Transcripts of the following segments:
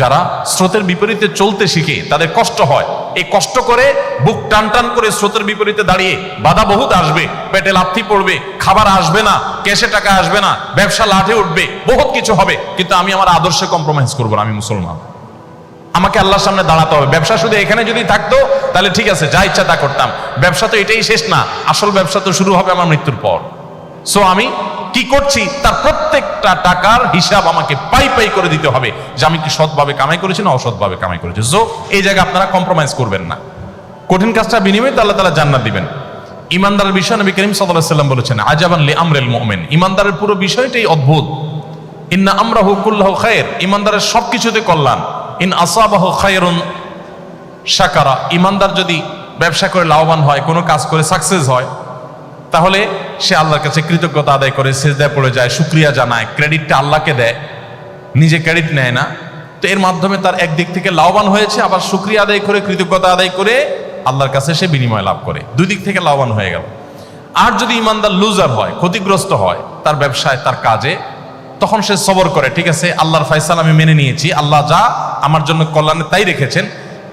যারা স্রোতের বিপরীতে চলতে শিখে, তাদের কষ্ট হয়। এই কষ্ট করে বুক টান টান করে স্রোতের বিপরীতে দাঁড়িয়ে বাধা বহুত আসবে। পেটে লাথি পড়বে, খাবার আসবে না, ক্যাশে টাকা আসবে না, ব্যবসা লাঠে উঠবে, বহুত কিছু হবে। কিন্তু আমি আমার আদর্শে কম্প্রোমাইজ করব আমি মুসলমান। আমাকে আল্লাহর সামনে দাঁড়াতে হবে। ব্যবসা শুধু এখানে যদি থাকতো, তাহলে ঠিক আছে, যা ইচ্ছা তা করতাম। ব্যবসা তো এটাই শেষ না, আসল ব্যবসা তো শুরু হবে আমার মৃত্যুর পর। সো আমি কি করছি? তার প্রত্যেকটা টাকার হিসাব আমাকে পাই পাই করে দিতে হবে। যে আমি কি সৎভাবে কামাই করেছি না অসৎভাবে কামাই করেছি? সো এই জায়গায় আপনারা কম্প্রোমাইজ করবেন না। কঠিন কাজটা বিনিময়ে আল্লাহ তালা জান্নাত দিবেন। ইমানদারের বিষয় নবী করিম সাল্লাহ সাল্লাম বলেছেন, আজাবান আমরেল মোমেন। ইমানদারের পুরো বিষয়টাই অদ্ভুত। ইন্না আমরা হুকুল্লাহ খায়ের ইমানদারের সব কিছুতে কল্যাণ। ইন আসাবাহ খায়রুন সাকারা ইমানদার যদি ব্যবসা করে লাভবান হয়, কোনো কাজ করে সাকসেস হয় তাহলে সে আল্লাহর কাছে কৃতজ্ঞতা আদায় করে, সেজদায় পড়ে যায়, শুক্রিয়া জানায়, ক্রেডিটটা আল্লাহকে দেয়, নিজে ক্রেডিট নেয় না। তো এর মাধ্যমে তার একদিক থেকে লাভবান হয়েছে, আবার শুক্রিয়া আদায় করে, কৃতজ্ঞতা আদায় করে আল্লাহর কাছে সে বিনিময় লাভ করে। দুই দিক থেকে লাভবান হয়ে গেল। আর যদি ইমানদার লুজার হয়, ক্ষতিগ্রস্ত হয়, তার ব্যবসায়, তার কাজে, তখন সে সবর করে, ঠিক আছে, আল্লাহর ফয়সাল আমি মেনে নিয়েছি, আল্লাহ যা আমার জন্য কল্যাণে তাই রেখেছেন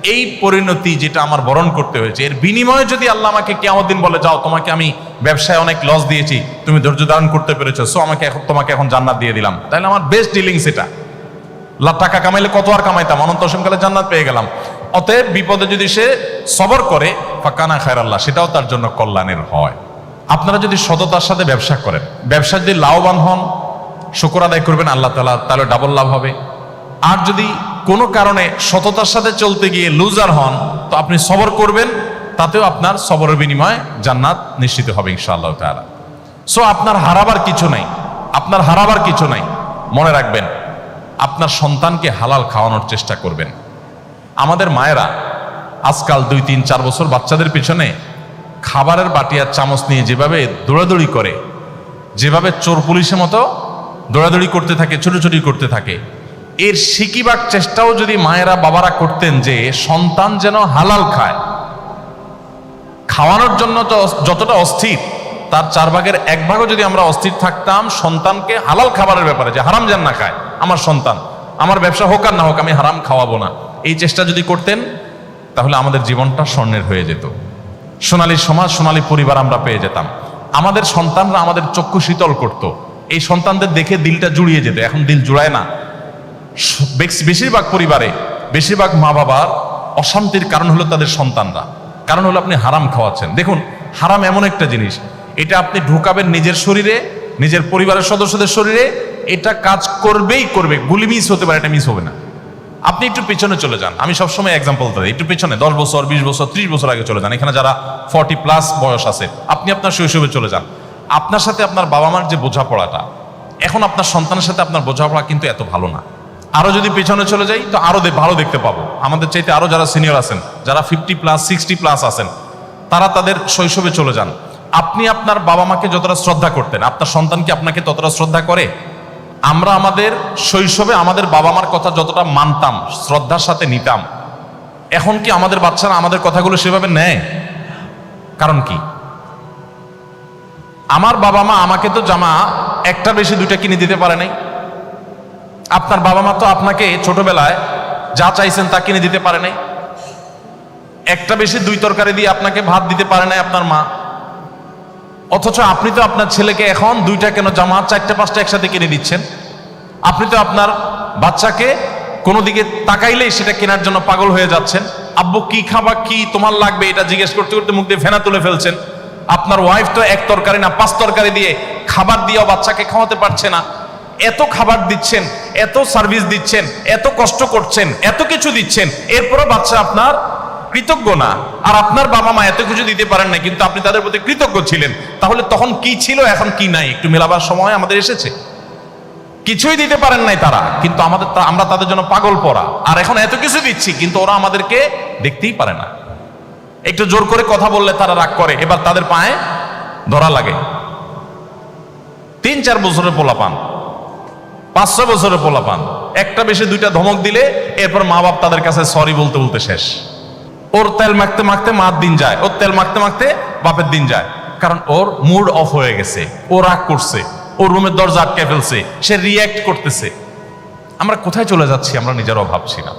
এই পরিণতি যেটা আমার বরণ করতে হয়েছে, এর বিনিময়ে যদি আল্লাহ আমাকে কেমন দিন বলে, যাও, তোমাকে আমি ব্যবসায় অনেক লস দিয়েছি, তুমি ধৈর্য ধারণ করতে পেরেছ সো আমাকে এখন, তোমাকে এখন জান্নাত দিয়ে দিলাম। তাহলে আমার বেস্ট ডিলিংস এটা। লাখ টাকা কামাইলে কত আর কামাইতাম? অনন্ত অসীমকালে জান্নাত পেয়ে গেলাম। অতএব বিপদে যদি সে সবর করে, ফাঁকানা খায়ের আল্লাহ সেটাও তার জন্য কল্যাণের হয়। আপনারা যদি সততার সাথে ব্যবসা করেন, ব্যবসা যদি লাভবান হন, শুকর আদায় করবেন, আল্লাহ তালা তাহলে ডাবল লাভ হবে। আর যদি কোনো কারণে সততার সাথে চলতে গিয়ে লুজার হন, তো আপনি সবর করবেন, তাতেও আপনার সবরের বিনিময়ে জান্নাত নিশ্চিত হবে ইনশাআল্লাহ তাআলা। সো আপনার হারাবার কিছু নাই, আপনার হারাবার কিছু নাই, মনে রাখবেন, আপনার সন্তানকে হালাল খাওয়ানোর চেষ্টা করবেন। আমাদের মায়েরা আজকাল দুই, তিন, চার বছর বাচ্চাদের পিছনে খাবারের বাটি আর চামচ নিয়ে যেভাবে দৌড়াদৌড়ি করে, যেভাবে চোর পুলিশের মতো দৌড়াদৌড়ি করতে থাকে, ছুটোছুটি করতে থাকে এর শিকিবার চেষ্টাও যদি মায়েরা বাবারা করতেন যে সন্তান যেন হালাল খায়। খাওয়ানোর জন্য তো যতটা অস্থির, তার চার ভাগের এক ভাগও যদি আমরা অস্থির থাকতাম, সন্তানকে হালাল খাবারের ব্যাপারে যে হারাম যেন না খায়, আমার সন্তান, আমার ব্যবসা হোক আর না হোক, আমি হারাম খাওয়াবো না। এই চেষ্টা যদি করতেন, তাহলে আমাদের জীবনটা স্বর্ণের হয়ে যেত। সোনালী সমাজ, সোনালী পরিবার আমরা পেয়ে যেতাম। আমাদের সন্তানরা আমাদের চক্ষু শীতল করত। এই সন্তানদের দেখে দিলটা জুড়িয়ে যেত। এখন দিল জুড়ায় না। বেশিরভাগ পরিবারে বেশিরভাগ মা বাবার অশান্তির কারণ হলো তাদের সন্তানরা। কারণ হলো আপনি হারাম খাওয়াচ্ছেন। দেখুন, হারাম এমন একটা জিনিস। এটা আপনি ঢুকাবেন নিজের শরীরে, নিজের পরিবারের সদস্যদের শরীরে। এটা কাজ করবেই করবে। গুলি মিস হতে পারে, এটা মিস হবে না। আপনি একটু পেছনে চলে যান। আমি সবসময় এক্সাম্পল দিই। একটু পেছনে, দশ বছর, বিশ বছর, ত্রিশ বছর আগে চলে যান। এখানে যারা ফর্টি প্লাস বয়স আছে, আপনি আপনার শৈশবে চলে যান। আপনার সাথে আপনার বাবা মার যে বোঝাপড়াটা, এখন আপনার সন্তানের সাথে আপনার বোঝাপড়া কিন্তু এত ভালো না। আরও যদি পিছনে চলে যাই, তো আরও ভালো দেখতে পাবো। আমাদের চাইতে আরও যারা সিনিয়র আছেন, যারা ফিফটি প্লাস সিক্সটি প্লাস আছেন, তারা তাদের শৈশবে চলে যান। আপনি আপনার বাবা মাকে যতটা শ্রদ্ধা করতেন, আপনার সন্তান কি আপনাকে ততটা শ্রদ্ধা করে? আমরা আমাদের শৈশবে আমাদের বাবা মার কথা যতটা মানতাম, শ্রদ্ধার সাথে নিতাম। এখন কি আমাদের বাচ্চারা আমাদের কথাগুলো সেভাবে নেয়? কারণ কি? আমার বাবা মা আমাকে তো জামা একটা বেশি দুইটা কিনে দিতে পারে নাই। আপনার বাবা মা তো আপনাকে ছোটবেলায় যা চাইছেন তা কিনে দিতে পারে নাই। একটা বেশি দুই তরকারি দিয়ে আপনাকে ভাত দিতে পারে নাই আপনার মা। অথচ আপনি তো আপনার ছেলেকে এখন দুইটা কেন জামা চারটে পাঁচটা একসাথে কিনে দিচ্ছেন? আপনি তো আপনার বাচ্চাকে কোনো দিকে তাকাইলেই সেটা কেনার জন্য পাগল হয়ে যাচ্ছেন। আব্বু, কি খাবা, কি তোমার লাগবে এটা জিজ্ঞেস করতে করতে মুখ দিয়ে ফেনা তুলে ফেলছেন। আপনার ওয়াইফ তো এক তরকারি না, পাঁচ তরকারি দিয়ে খাবার দিয়েও বাচ্চাকে খাওয়াতে পারছে না। এত খাবার দিচ্ছেন, এত সার্ভিস দিচ্ছেন, এত কষ্ট করছেন, এত কিছু দিচ্ছেন, এরপরও বাচ্চা আপনার কৃতজ্ঞ না। আর আপনার বাবা মা এত কিছু দিতে পারেন না, কিন্তু আপনি তাদের প্রতি কৃতজ্ঞ ছিলেন। তাহলে তখন কি ছিল, এখন কি নাই? একটু মেলাবার সময় আমাদের এসেছে। কিছুই দিতে পারেন নাই তারা, কিন্তু আমাদের আমরা তাদের জন্য পাগল পড়া আর এখন এত কিছু দিচ্ছি, কিন্তু ওরা আমাদেরকে দেখতেই পারে না। একটু জোর করে কথা বললে তারা রাগ করে, এবার তাদের পায়ে ধরা লাগে। তিন চার বছরের পোলা পান পাঁচশো বছরের পোলা পান একটা বেশি দুইটা ধমক দিলে এরপর মা বাপ তাদের কাছে সরি বলতে বলতে শেষ। ওর তেল মাখতে মাখতে মার দিন যায়, ওর তেল মাখতে মাখতে বাপের দিন যায়। কারণ ওর মুড অফ হয়ে গেছে, ও রাগ করছে, ও রুমের দরজা আটকে ফেলছে, সে রিয়্যাক্ট করতেছে। আমরা কোথায় চলে যাচ্ছি আমরা নিজেরাও ভাবছি না।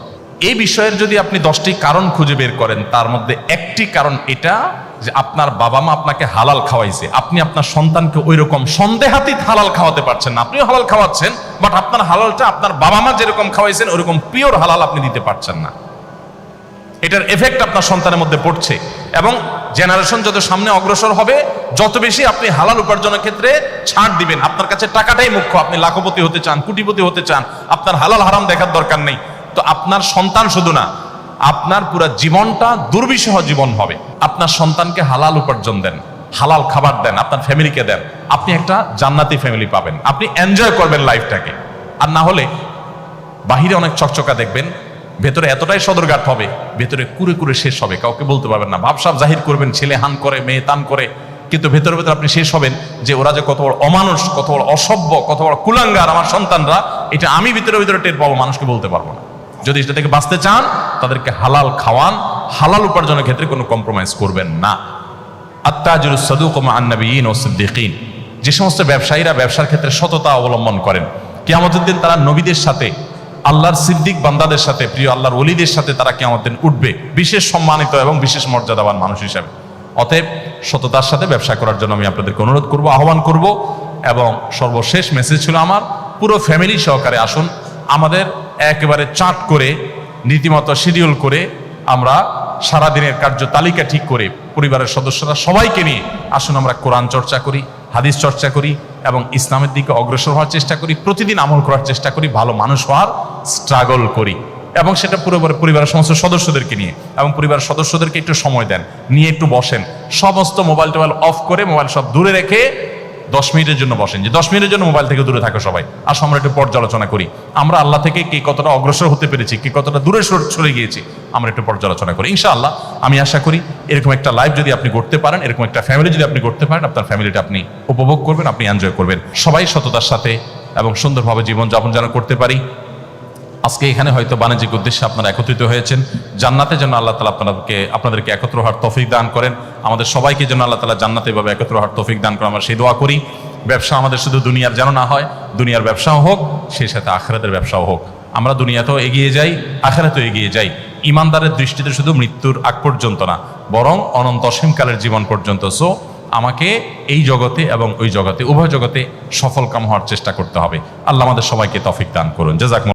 এই বিষয়ের যদি আপনি দশটি কারণ খুঁজে বের করেন, তার মধ্যে একটি কারণ এটা যে আপনার বাবা মা আপনাকে হালাল খাওয়াইছে। আপনি আপনার সন্তানকে ওই রকম সন্দেহাতীত হালাল খাওয়াতে পারছেন না। আপনিও হালাল খাওয়াচ্ছেন বাট আপনার হালালটা আপনার বাবা মা যেরকম খাওয়াইছেন, ওরকম পিওর হালাল আপনি দিতে পারছেন না। এটার এফেক্ট আপনার সন্তানের মধ্যে পড়ছে। এবং জেনারেশন যত সামনে অগ্রসর হবে, যত বেশি আপনি হালাল উপার্জনের ক্ষেত্রে ছাড় দিবেন। আপনার কাছে টাকাটাই মুখ্য। আপনি লাখপতি হতে চান, কুটিপতি হতে চান, আপনার হালাল হারাম দেখার দরকার নেই। তো আপনার সন্তান শুধু না, আপনার পুরো জীবনটা দুর্বিষহ জীবন হবে। আপনার সন্তানকে হালাল উপার্জন দেন, হালাল খাবার দেন, আপনার ফ্যামিলিকে দেন। আপনি একটা জান্নাতি ফ্যামিলি পাবেন। আপনি এনজয় করবেন লাইফটাকে আর না হলে বাহিরে অনেক চকচকা দেখবেন, ভেতরে এতটাই সদরঘাট হবে, ভেতরে কুরে কুরে শেষ হবে। কাউকে বলতে পারবেন না ভাবসাব জাহির করবেন, ছেলে হান করে, মেয়ে তান করে। কিন্তু ভেতরে ভেতরে আপনি শেষ হবেন যে ওরা যে কত বড় অমানুষ, কত বড় অসভ্য, কত বড় কুলাঙ্গার আমার সন্তানরা, এটা আমি ভিতরে ভিতরে টের পাবো, মানুষকে বলতে পারব না। যদি এটা থেকে বাঁচতে চান, তাদেরকে হালাল খাওয়ান, হালাল উপার্জনের ক্ষেত্রে কোনো কম্প্রোমাইজ করবেন না। আত্তাজুল সাদুকুমা আন্নাবিয়িন ও সিদ্দিকিন। যে সমস্ত ব্যবসায়ীরা ব্যবসার ক্ষেত্রে সততা অবলম্বন করেন, কিয়ামতের তারা নবীদের সাথে, আল্লাহর সিদ্দিক বান্দাদের সাথে, প্রিয় আল্লাহর অলিদের সাথে তারা কিয়ামতের দিন উঠবে, বিশেষ সম্মানিত এবং বিশেষ মর্যাদাবান মানুষ হিসাবে। অতএব সততার সাথে ব্যবসা করার জন্য আমি আপনাদেরকে অনুরোধ করব, আহ্বান করব, এবং সর্বশেষ মেসেজ ছিল আমার, পুরো ফ্যামিলি সহকারে আসুন আমাদের একেবারে চাট করে রীতিমতো শিডিউল করে আমরা সারাদিনের কার্য তালিকা ঠিক করে পরিবারের সদস্যরা সবাইকে নিয়ে আসুন আমরা কোরআন চর্চা করি, হাদিস চর্চা করি এবং ইসলামের দিকে অগ্রসর হওয়ার চেষ্টা করি, প্রতিদিন আমল করার চেষ্টা করি, ভালো মানুষ হওয়ার স্ট্রাগল করি এবং সেটা পুরো পরিবারের সমস্ত সদস্যদেরকে নিয়ে এবং পরিবারের সদস্যদেরকে একটু সময় দেন, নিয়ে একটু বসেন। সমস্ত মোবাইল টোবাইল অফ করে মোবাইল সব দূরে রেখে দশ মিনিটের জন্য বসেন যে দশ মিনিটের জন্য মোবাইল থেকে দূরে থাকো সবাই। আসো, আমরা একটু পর্যালোচনা করি। আমরা আল্লাহ থেকে কে কতটা অগ্রসর হতে পেরেছি, কে কতটা দূরে সর- সরে গিয়েছি, আমরা একটু পর্যালোচনা করি। ইনশাআল্লাহ, আমি আশা করি এরকম একটা লাইফ যদি আপনি করতে পারেন, এরকম একটা ফ্যামিলি যদি আপনি করতে পারেন, আপনার ফ্যামিলিটা আপনি উপভোগ করবেন, আপনি এনজয় করবেন। সবাই সততার সাথে এবং সুন্দরভাবে জীবনযাপন যেন করতে পারি। আজকে এখানে হয়তো বাণিজ্যিক উদ্দেশ্যে আপনারা একত্রিত হয়েছেন। জান্নাতে যেন আল্লাহ তালা আপনাদেরকে আপনাদেরকে একত্র হওয়ার তফিক দান করেন। আমাদের সবাইকে যেন আল্লাহ তালা জান্নাতে এভাবে একত্র হওয়ার তফিক দান করেন। আমরা সেই দোয়া করি। ব্যবসা আমাদের শুধু দুনিয়ার যেন না হয়, দুনিয়ার ব্যবসাও হোক, সেই সাথে আখেরাতের ব্যবসাও হোক। আমরা দুনিয়াতেও এগিয়ে যাই, আখেরাতেও এগিয়ে যাই। ইমানদারের দৃষ্টিতে শুধু মৃত্যুর আগ পর্যন্ত না, বরং অনন্ত অসীমকালের জীবন পর্যন্ত। সো, আমাকে এই জগতে এবং ওই জগতে, উভয় জগতে সফল কাম হওয়ার চেষ্টা করতে হবে। আল্লাহ আমাদের সবাইকে তফিক দান করুন। জাজাক